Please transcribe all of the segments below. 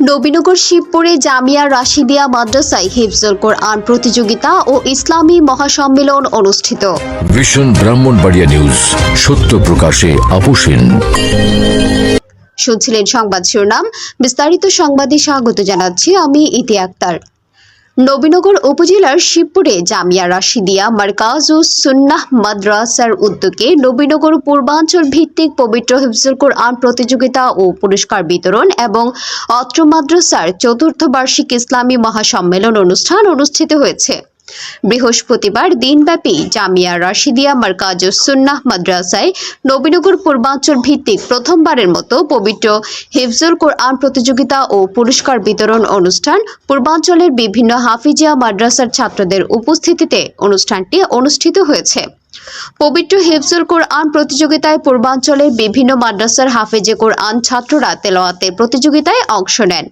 নবীনগর শিবপুরে জামিয়া রাশিদিয়া মাদ্রাসায় হিফজুল কোরআন প্রতিযোগিতা ও ইসলামী মহাসম্মেলন অনুষ্ঠিত। ভীষণ ব্রাহ্মণবাড়িয়া নিউজ সত্য প্রকাশে আপোষেন শুনছিলেন সংবাদ শিরোনাম বিস্তারিত সংবাদে স্বাগত জানাচ্ছি আমি ইতি আক্তার। নবীনগর উপজেলার শিবপুরে জামিয়া রাশিদিয়া মার্কাজ ও সুন্নাহ মাদ্রাসার উদ্যোগে নবীনগর পূর্বাঞ্চল ভিত্তিক পবিত্র হিফজুল কোরআন প্রতিযোগিতা ও পুরস্কার বিতরণ এবং অত্র মাদ্রাসার চতুর্থ বার্ষিক ইসলামী মহাসম্মেলন অনুষ্ঠান অনুষ্ঠিত হয়েছে। বৃহস্পতিবার দিনব্যাপী জামিয়া রাশিদিয়া মার্কাজ সুন্নাহ মাদ্রাসায় নবীনগর পূর্বাঞ্চল ভিত্তিক প্রথমবারের মতো পবিত্র হিফজুল কোরআন প্রতিযোগিতা ও পুরস্কার বিতরণ অনুষ্ঠান পূর্বাঞ্চলের বিভিন্ন হাফিজিয়া মাদ্রাসার ছাত্রদের উপস্থিতিতে অনুষ্ঠানটি অনুষ্ঠিত হয়েছে। পবিত্র হিফজুল কোরআন প্রতিযোগিতায় পূর্বাঞ্চলের বিভিন্ন মাদ্রাসার হাফেজে কোরআন ছাত্ররা তেলাওয়াতের প্রতিযোগিতায় অংশ নেন।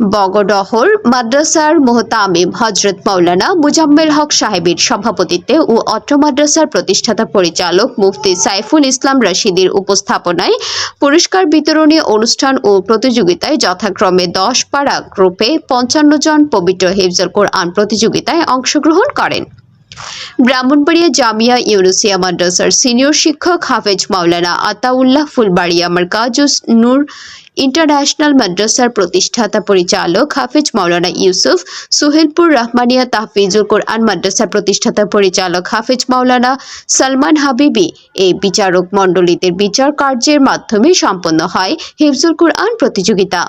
বগডহর, মাদ্রাসার মোহতামিম হজরত মাওলানা মুজাম্মেল হক সাহেবের সভাপতিত্বে ও অত্র মাদ্রাসার প্রতিষ্ঠাতা পরিচালক মুফতি সাইফুল ইসলাম রশিদির উপস্থাপনায় পুরস্কার বিতরণী অনুষ্ঠান ও প্রতিযোগিতায় যথাক্রমে দশ পাড়া গ্রুপে পঞ্চান্ন জন পবিত্র হিফজুল কোরআন প্রতিযোগিতায় অংশগ্রহণ করেন। ব্রাহ্মণবাড়িয়া জামিয়া ইউনুসিয়া মাদ্রাসার সিনিয়র শিক্ষক হাফেজ মাওলানা আতাউল্লাহ ফুলবাড়িয়া মার্কাজুস নূর ইন্টারন্যাশনাল মাদ্রাসার প্রতিষ্ঠাতা পরিচালক হাফিজ মাওলানা ইউসুফ, সুহেলপুর রহমানিয়া তাহফিজুল কোরআন মাদ্রাসার প্রতিষ্ঠাতা পরিচালক হাফিজ মাওলানা সালমান হাবিবি। এই বিচারক মণ্ডলীদের বিচার কার্যের মাধ্যমে সম্পন্ন হয় হিফজুল কোরআন প্রতিযোগিতা।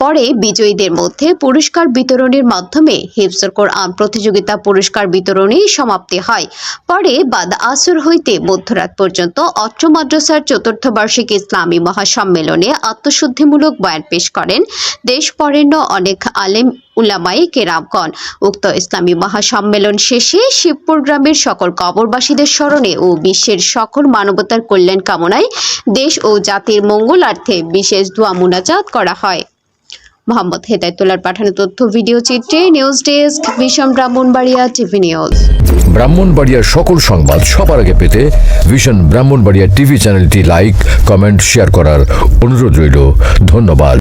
পরে বিজয়ীদের মধ্যে পুরস্কার বিতরণের মাধ্যমে হিফজুল কোরআন প্রতিযোগিতা পুরস্কার বিতরণী সমাপ্তি হয়। পরে বাদ আসর হইতে মধ্যরাত পর্যন্ত অত্র মাদ্রাসার চতুর্থ বার্ষিক ইসলামী মহাসম্মেলনে আত্মশুদ্ধিমূলক বয়ান পেশ করেন দেশ বরেণ্য অনেক আলেম উলামাই কেরামগণ। উক্ত ইসলামী মহাসম্মেলন শেষে শিবপুর গ্রামের সকল কবরবাসীদের স্মরণে ও বিশ্বের সকল মানবতার কল্যাণ কামনায় দেশ ও জাতির মঙ্গলার্থে বিশেষ দোয়া মুনাজাত করা হয়। মোহাম্মদ হেদায়তুল্লার পাঠানো তথ্য, ভিডিও চিত্রে নিউজ ডেস্ক বিষম ব্রাহ্মণবাড়িয়া টিভি নিউজ। ব্রাহ্মণবাড়িয়ার সকল সংবাদ সবার আগে পেতে ভীষণ ব্রাহ্মণবাড়িয়া টিভি চ্যানেলটি লাইক, কমেন্ট, শেয়ার করার অনুরোধ রইল। ধন্যবাদ।